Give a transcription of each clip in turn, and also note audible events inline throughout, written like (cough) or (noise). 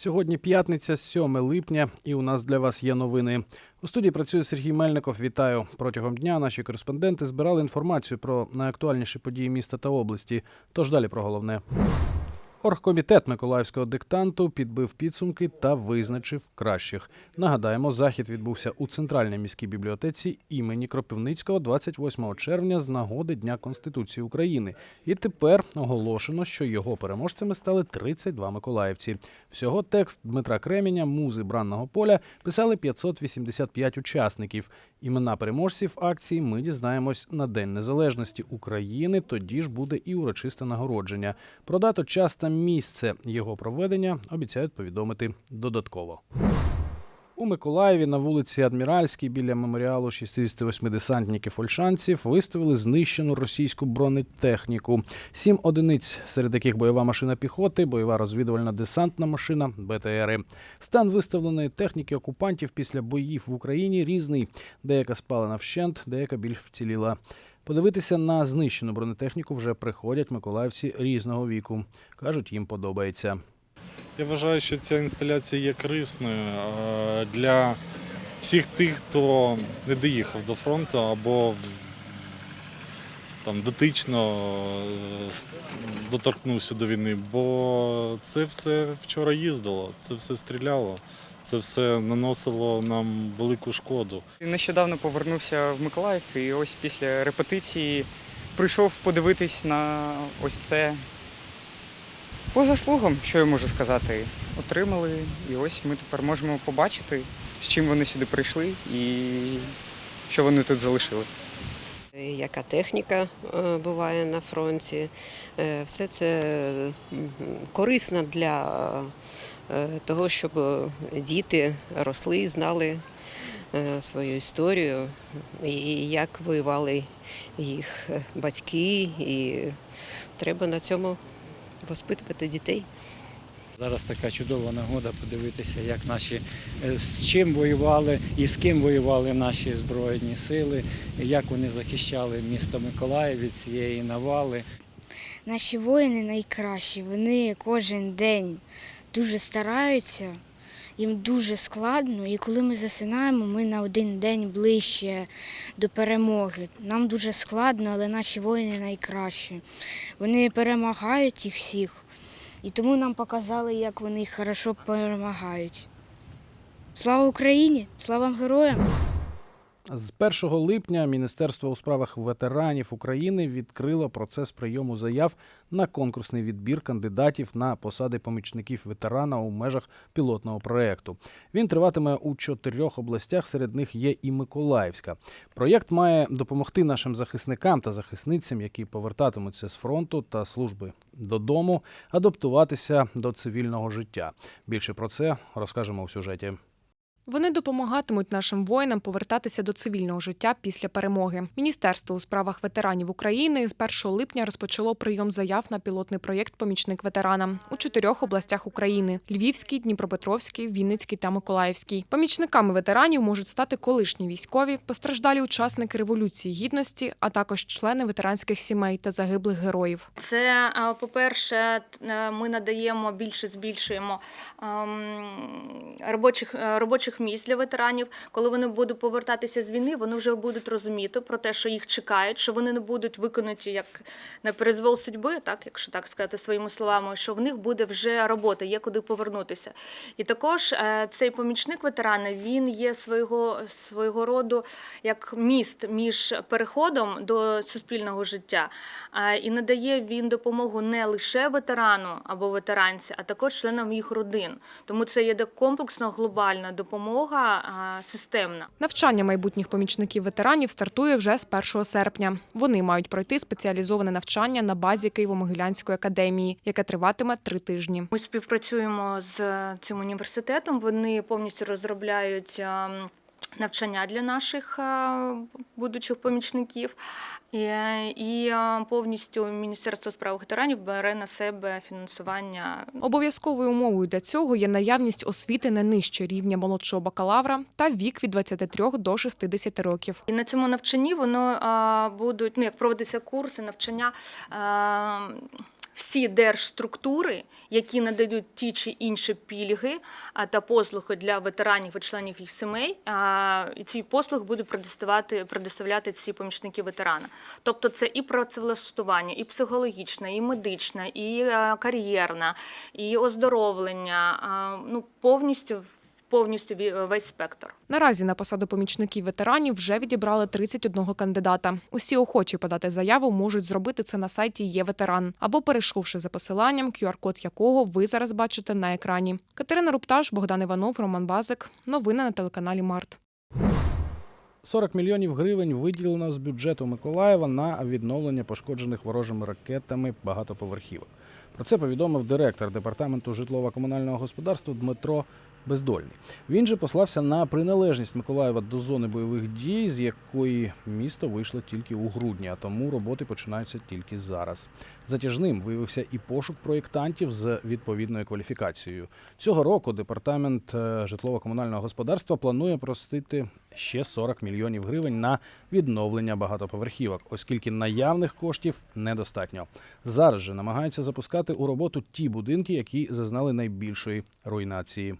Сьогодні п'ятниця, 7 липня, і у нас для вас є новини. У студії працює Сергій Мельников. Вітаю. Протягом дня наші кореспонденти збирали інформацію про найактуальніші події міста та області. Тож далі про головне. Оргкомітет Миколаївського диктанту підбив підсумки та визначив кращих. Нагадаємо, захід відбувся у центральній міській бібліотеці імені Кропивницького 28 червня з нагоди Дня Конституції України. І тепер оголошено, що його переможцями стали 32 миколаївці. Всього текст Дмитра Креміня, музи бранного поля, писали 585 учасників. Імена переможців акції ми дізнаємось на День Незалежності України. Тоді ж буде і урочисте нагородження. Про дату, час та місце його проведення обіцяють повідомити додатково. У Миколаєві на вулиці Адміральській біля меморіалу 68 десантників фольшанців виставили знищену російську бронетехніку. Сім одиниць, серед яких бойова машина піхоти, бойова розвідувальна десантна машина, БТРи. Стан виставленої техніки окупантів після боїв в Україні різний. Деяка спалена вщент, деяка більш вціліла. Подивитися на знищену бронетехніку вже приходять миколаївці різного віку. кажуть, їм подобається. Я вважаю, що ця інсталяція є корисною для всіх тих, хто не доїхав до фронту або там, дотично е, доторкнувся до війни, бо це все вчора їздило, це все стріляло, це все наносило нам велику шкоду. Нещодавно повернувся в Миколаїв і ось після репетиції прийшов подивитись на ось це. По заслугам, що я можу сказати, отримали. І ось ми тепер можемо побачити, з чим вони сюди прийшли і що вони тут залишили. яка техніка е, буває на фронті. Е, Все це корисно для того, щоб діти росли, знали е, свою історію і як воювали їх батьки. І треба на цьому воспитувати дітей. Зараз така чудова нагода подивитися, як наші е, з чим воювали і з ким воювали наші збройні сили, як вони захищали місто Миколаїв від цієї навали. Наші воїни найкращі. Вони кожен день дуже стараються, їм дуже складно, і коли ми засинаємо, ми на один день ближче до перемоги. Нам дуже складно, але наші воїни найкращі. Вони перемагають їх всіх, і тому нам показали, як вони хорошо перемагають. Слава Україні! Слава героям! З 1 липня Міністерство у справах ветеранів України відкрило процес прийому заяв на конкурсний відбір кандидатів на посади помічників ветерана у межах пілотного проекту. Він триватиме у чотирьох областях, серед них є і Миколаївська. Проєкт має допомогти нашим захисникам та захисницям, які повертатимуться з фронту та служби додому, адаптуватися до цивільного життя. Більше про це розкажемо у сюжеті. Вони допомагатимуть нашим воїнам повертатися до цивільного життя після перемоги. Міністерство у справах ветеранів України з 1 липня розпочало прийом заяв на пілотний проєкт Помічник ветерана у чотирьох областях України: Львівській, Дніпропетровській, Вінницькій та Миколаївській. Помічниками ветеранів можуть стати колишні військові, постраждалі учасники революції гідності, а також члени ветеранських сімей та загиблих героїв. Це, по-перше, е, ми надаємо більше, збільшуємо ем, робочих, е, робочих місць для ветеранів. Коли вони будуть повертатися з війни, вони вже будуть розуміти про те, що їх чекають, що вони не будуть виконуті як на перезвол судьби, так, якщо так сказати своїми словами, що в них буде вже робота, є куди повернутися. І також е, цей помічник ветерана він є свого, свого роду як міст між переходом до суспільного життя. І надає він допомогу не лише ветерану або ветеранці, а також членам їх родин. Тому це є де комплексна глобальна допомога а, системна. Навчання майбутніх помічників ветеранів стартує вже з 1 серпня. Вони мають пройти спеціалізоване навчання на базі Києво-Могилянської академії, яке триватиме три тижні. Ми співпрацюємо з цим університетом. Вони повністю розробляють. Навчання для наших е, будучих помічників, і, і е, повністю Міністерство справ ветеранів бере на себе фінансування Обов'язковою умовою для цього є наявність освіти не нижче рівня молодшого бакалавра та вік від 23 до 60 років. І на цьому навчанні воно будуть ну як проводяться курси, навчання. Всі держструктури, які надають ті чи інші пільги та послуги для ветеранів і членів їх сімей, і ці послуги будуть предоставляти, предоставляти ці помічники ветерана. Тобто це і працевлаштування, і психологічне, і медичне, і е, кар'єрне, і оздоровлення. Ну повністю повністю весь спектр. Наразі на посаду помічників ветеранів вже відібрали 31 кандидата. Усі охочі подати заяву можуть зробити це на сайті Є ветеран або перейшовши за посиланням, QR-код якого ви зараз бачите на екрані. Катерина Рупташ, Богдан Іванов, Роман Базик. Новини на телеканалі Март. 40 мільйонів гривень виділено з бюджету Миколаєва на відновлення пошкоджених ворожими ракетами багатоповерхівок. Про це повідомив директор департаменту житлово-комунального господарства Дмитро Бездольний. Він же послався на приналежність Миколаєва до зони бойових дій, з якої місто вийшло тільки у грудні, а тому роботи починаються тільки зараз. Затяжним виявився і пошук проєктантів з відповідною кваліфікацією. Цього року департамент е, житлово-комунального господарства планує простити ще 40 мільйонів гривень на відновлення багатоповерхівок, оскільки наявних коштів недостатньо. Зараз же намагаються запускати у роботу ті будинки, які зазнали найбільшої руйнації.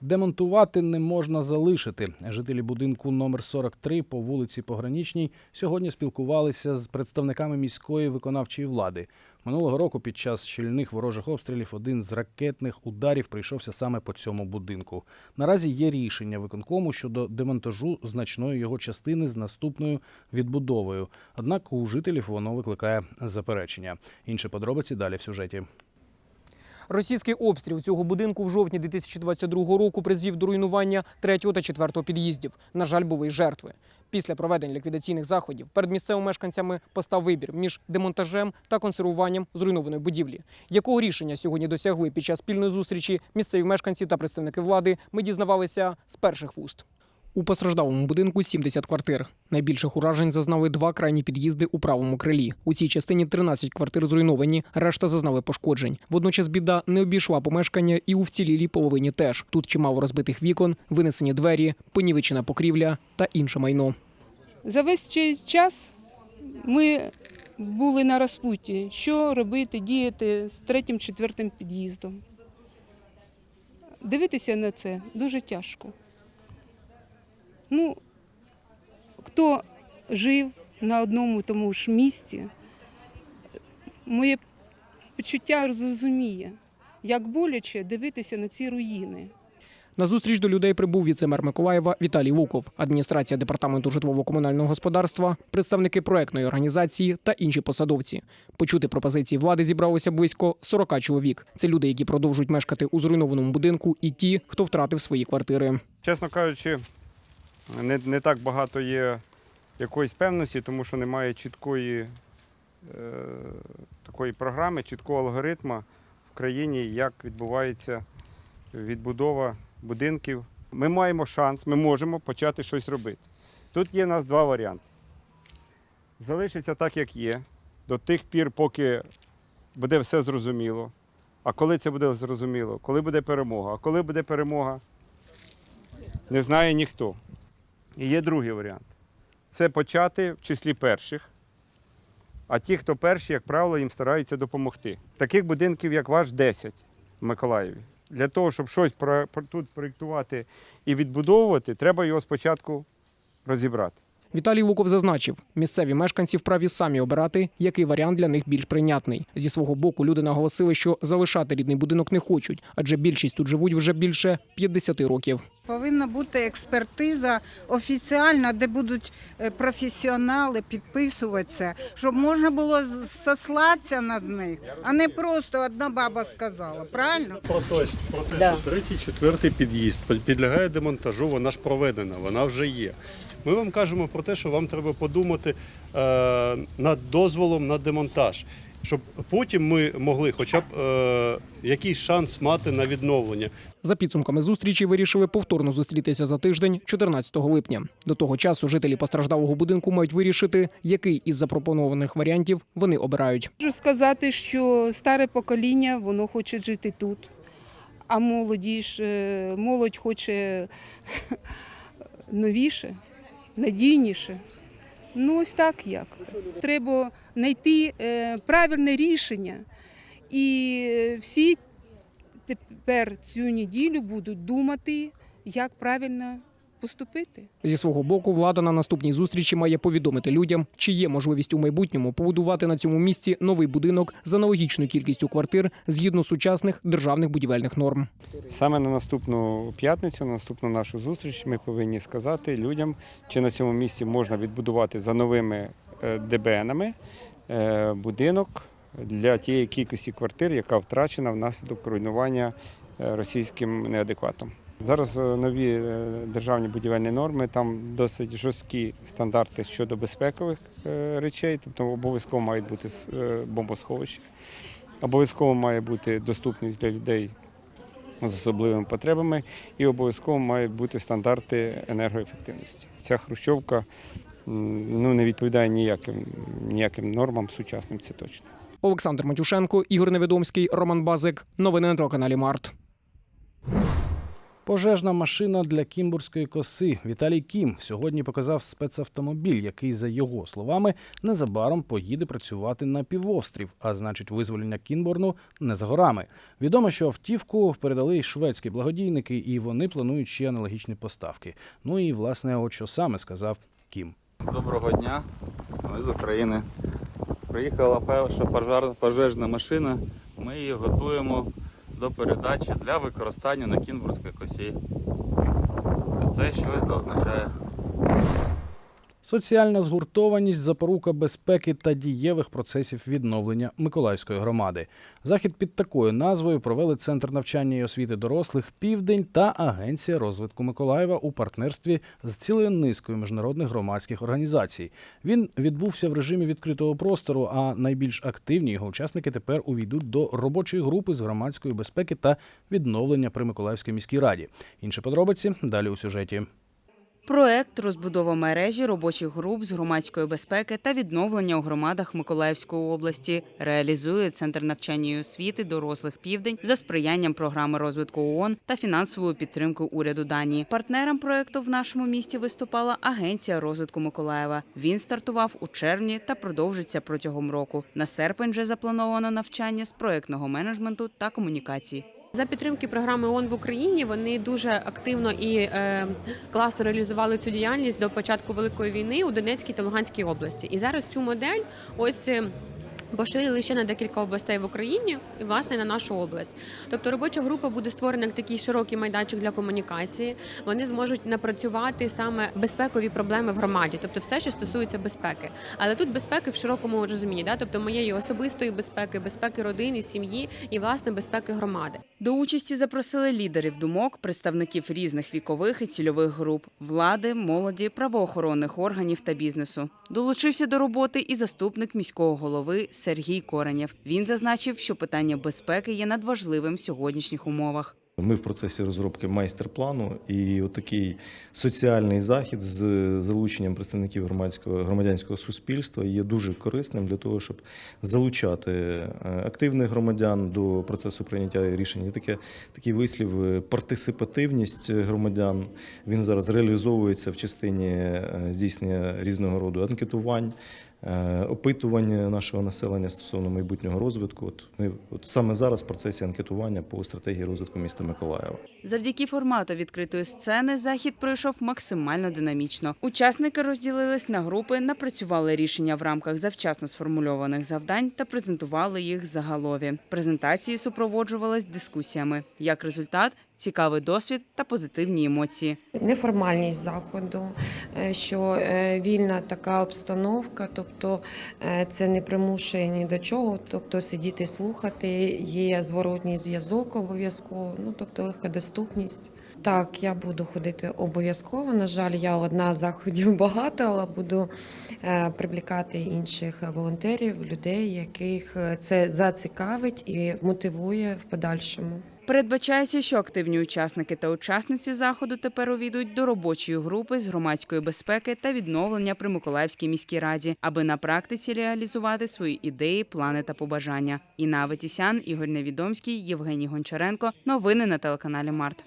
Демонтувати не можна залишити. Жителі будинку номер 43 по вулиці Пограничній сьогодні спілкувалися з представниками міської виконавчої влади. Минулого року під час щільних ворожих обстрілів один з ракетних ударів прийшовся саме по цьому будинку. Наразі є рішення виконкому щодо демонтажу значної його частини з наступною відбудовою. Однак у жителів воно викликає заперечення. Інші подробиці далі в сюжеті. Російський обстріл цього будинку в жовтні 2022 року призвів до руйнування третього та четвертого під'їздів. На жаль, були й жертви. Після проведення ліквідаційних заходів перед місцевими мешканцями постав вибір між демонтажем та консервуванням зруйнованої будівлі. Якого рішення сьогодні досягли під час спільної зустрічі місцеві мешканці та представники влади, ми дізнавалися з перших вуст. У постраждалому будинку 70 квартир. Найбільших уражень зазнали два крайні під'їзди у правому крилі. У цій частині 13 квартир зруйновані, решта зазнали пошкоджень. Водночас біда не обійшла помешкання і у вцілілій половині теж. Тут чимало розбитих вікон, винесені двері, понівечена покрівля та інше майно. За весь час ми були на розпуті, що робити, діяти з третім, четвертим під'їздом. Дивитися на це дуже тяжко. Ну, хто жив на одному тому ж місці, моє почуття зрозуміє, як боляче дивитися на ці руїни. На зустріч до людей прибув віцемер Миколаєва Віталій Вуков, адміністрація департаменту житлово-комунального господарства, представники проектної організації та інші посадовці. Почути пропозиції влади зібралося близько 40 чоловік. Це люди, які продовжують мешкати у зруйнованому будинку, і ті, хто втратив свої квартири. Чесно кажучи, не, не так багато є якоїсь певності, тому що немає чіткої е, такої програми, чіткого алгоритму в країні, як відбувається відбудова будинків. Ми маємо шанс, ми можемо почати щось робити. Тут є у нас два варіанти. Залишиться так, як є, до тих пір, поки буде все зрозуміло. А коли це буде зрозуміло? Коли буде перемога? А коли буде перемога? не знає ніхто. І є другий варіант. Це почати в числі перших. А ті, хто перші, як правило, їм стараються допомогти. Таких будинків, як ваш, 10 в Миколаєві. Для того, щоб щось тут проєктувати і відбудовувати, треба його спочатку розібрати. Віталій Вуков зазначив, місцеві мешканці вправі самі обирати, який варіант для них більш прийнятний. Зі свого боку люди наголосили, що залишати рідний будинок не хочуть, адже більшість тут живуть вже більше 50 років. Повинна бути експертиза офіціальна, де будуть е, професіонали підписувати це, щоб можна було сослатися на них, а не просто одна баба сказала. Правильно? Про те, про те Да. що третій, четвертий під'їзд підлягає демонтажу, вона ж проведена, вона вже є. Ми вам кажемо про те, що вам треба подумати е, над дозволом на демонтаж, щоб потім ми могли хоча б е, якийсь шанс мати на відновлення. За підсумками зустрічі вирішили повторно зустрітися за тиждень, 14 липня. До того часу жителі постраждалого будинку мають вирішити, який із запропонованих варіантів вони обирають. Можу сказати, що старе покоління воно хоче жити тут, а молоді ж е, молодь хоче (laughs) новіше, надійніше. Ну, ось так як. Треба знайти е, правильне рішення. І всі тепер цю неділю будуть думати, як правильно поступити. Зі свого боку, влада на наступній зустрічі має повідомити людям, чи є можливість у майбутньому побудувати на цьому місці новий будинок з аналогічною кількістю квартир згідно сучасних державних будівельних норм. Саме на наступну п'ятницю, на наступну нашу зустріч, ми повинні сказати людям, чи на цьому місці можна відбудувати за новими е, ДБНами е, будинок для тієї кількості квартир, яка втрачена внаслідок руйнування е, російським неадекватом. Зараз е, нові е, державні будівельні норми, там досить жорсткі стандарти щодо безпекових речей, тобто обов'язково мають бути бомбосховища, обов'язково має бути доступність для людей з особливими потребами і обов'язково мають бути стандарти енергоефективності. Ця хрущовка ну, не відповідає ніяким, ніяким нормам сучасним, це точно. Олександр Матюшенко, Ігор Невідомський, Роман Базик. Новини на телеканалі Март. Пожежна машина для кімбурської коси. Віталій Кім сьогодні показав спецавтомобіль, який, за його словами, незабаром поїде працювати на півострів, а значить, визволення Кінбурну не за горами. Відомо, що автівку передали й шведські благодійники, і вони планують ще аналогічні поставки. Ну і власне, от що саме сказав Кім. Доброго дня, ми з України. Приїхала перша пожежна машина. Ми її готуємо до передачі для використання на Кінбурзькій косі. Це щось означає. Соціальна згуртованість, запорука безпеки та дієвих процесів відновлення Миколаївської громади. Захід під такою назвою провели Центр навчання і освіти дорослих Південь та Агенція розвитку Миколаєва у партнерстві з цілою низкою міжнародних громадських організацій. Він відбувся в режимі відкритого простору, а найбільш активні його учасники тепер увійдуть до робочої групи з громадської безпеки та відновлення при Миколаївській міській раді. Інші подробиці далі у сюжеті. Проект розбудова мережі робочих груп з громадської безпеки та відновлення у громадах Миколаївської області реалізує Центр навчання і освіти дорослих південь за сприянням програми розвитку ООН та фінансовою підтримкою уряду Данії. Партнером проекту в нашому місті виступала Агенція розвитку Миколаєва. Він стартував у червні та продовжиться протягом року. На серпень вже заплановано навчання з проектного менеджменту та комунікації. За підтримки програми ООН в Україні вони дуже активно і е, класно реалізували цю діяльність до початку великої війни у Донецькій та Луганській області. І зараз цю модель ось. Поширили ще на декілька областей в Україні і власне на нашу область. Тобто робоча група буде створена як такий широкий майданчик для комунікації. Вони зможуть напрацювати саме безпекові проблеми в громаді, тобто все, що стосується безпеки. Але тут безпеки в широкому розумінні, да? тобто моєї особистої безпеки, безпеки родини, сім'ї і власне безпеки громади. До участі запросили лідерів думок, представників різних вікових і цільових груп, влади, молоді, правоохоронних органів та бізнесу. Долучився до роботи і заступник міського голови Сергій Коренєв. Він зазначив, що питання безпеки є надважливим в сьогоднішніх умовах. Ми в процесі розробки майстер-плану, і отакий соціальний захід з залученням представників громадського громадянського суспільства є дуже корисним для того, щоб залучати е, активних громадян до процесу прийняття рішень. Таке такий вислів е, партисипативність громадян. Він зараз реалізовується в частині е, здійснення різного роду анкетувань. Е, Опитування нашого населення стосовно майбутнього розвитку. От ми от саме зараз в процесі анкетування по стратегії розвитку міста Миколаєва. Завдяки формату відкритої сцени захід пройшов максимально динамічно. Учасники розділились на групи, напрацювали рішення в рамках завчасно сформульованих завдань та презентували їх загалові. Презентації супроводжувались дискусіями. Як результат, цікавий досвід та позитивні емоції. Неформальність заходу, е, що е, вільна така обстановка, тобто е, це не примушує ні до чого, тобто сидіти слухати, є зворотній зв'язок обов'язково, ну тобто легка доступність. Так, я буду ходити обов'язково. На жаль, я одна заходів (laughs) багато, але буду привлікати інших волонтерів, людей, яких це зацікавить і мотивує в подальшому. Передбачається, що активні учасники та учасниці заходу тепер увійдуть до робочої групи з громадської безпеки та відновлення при Миколаївській міській раді, аби на практиці реалізувати свої ідеї, плани та побажання. Інна Аветісян, Ігор Невідомський, Євгеній Гончаренко. Новини на телеканалі Март.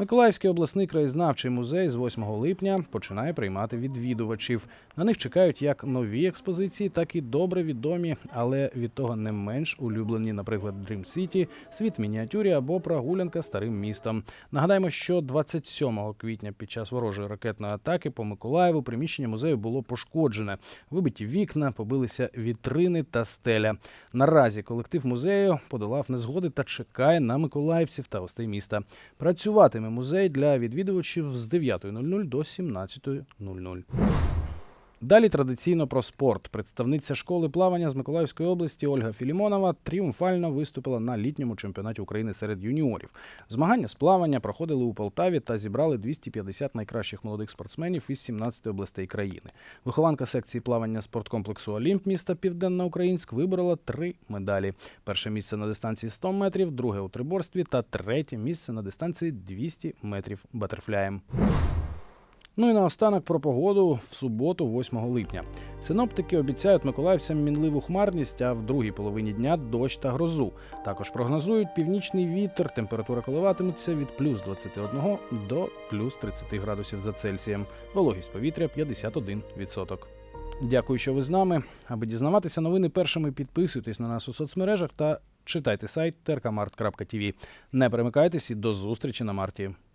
Миколаївський обласний краєзнавчий музей з 8 липня починає приймати відвідувачів. На них чекають як нові експозиції, так і добре відомі, але від того не менш улюблені, наприклад, Dream City, світ мініатюрі або прогулянка старим містом. Нагадаємо, що 27 квітня під час ворожої ракетної атаки по Миколаєву приміщення музею було пошкоджене. Вибиті вікна, побилися вітрини та стеля. Наразі колектив музею подолав незгоди та чекає на миколаївців та гостей міста. Працюватиме музей для відвідувачів з 9.00 до 17.00. Далі традиційно про спорт. Представниця школи плавання з Миколаївської області Ольга Філімонова тріумфально виступила на літньому чемпіонаті України серед юніорів. Змагання з плавання проходили у Полтаві та зібрали 250 найкращих молодих спортсменів із 17 областей країни. Вихованка секції плавання спорткомплексу Олімп міста Південноукраїнськ виборола три медалі: перше місце на дистанції 100 метрів, друге у триборстві та третє місце на дистанції 200 метрів батерфляєм. Ну і наостанок про погоду в суботу, 8 липня. Синоптики обіцяють миколаївцям мінливу хмарність, а в другій половині дня дощ та грозу. Також прогнозують північний вітер. Температура коливатиметься від плюс 21 до плюс 30 градусів за Цельсієм. Вологість повітря 51%. Дякую, що ви з нами. Аби дізнаватися новини першими, підписуйтесь на нас у соцмережах та читайте сайт terkamart.tv. Не перемикайтесь і до зустрічі на марті.